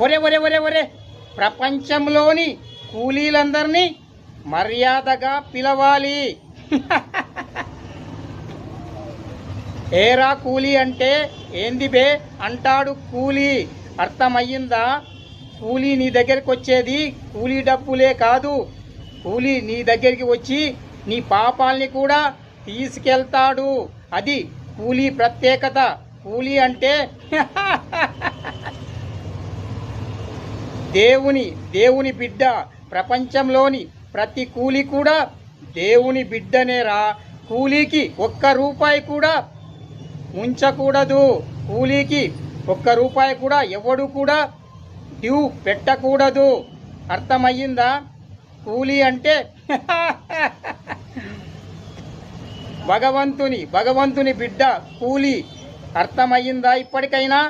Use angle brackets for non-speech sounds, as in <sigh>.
ఒరే ఒరే ఒరే ఒరే. ప్రపంచంలోని కూలీలందరినీ మర్యాదగా పిలవాలి. <laughs> ఏరా కూలీ అంటే ఏంది బే? అంటాడు కూలీ. అర్థమయ్యిందా? కూలీ నీ దగ్గరికి వచ్చేది కూలీ డబ్బులే కాదు. కూలీ నీ దగ్గరికి వచ్చి నీ పాపాల్ని కూడా తీసుకెళ్తాడు. అది కూలీ ప్రత్యేకత. కూలీ అంటే <laughs> దేవుని దేవుని బిడ్డ ప్రపంచంలోని ప్రతి కూలి కూడా దేవుని బిడ్డనేరా కూలీకి ఒక్క రూపాయి కూడా ఉంచకూడదు. కూలీకి ఒక్క రూపాయి కూడా ఎవడు కూడా డ్యూ పెట్టకూడదు. అర్థమయ్యిందా? కూలీ అంటే <laughs> భగవంతుని భగవంతుని బిడ్డ కూలీ. అర్థమయ్యిందా ఇప్పటికైనా?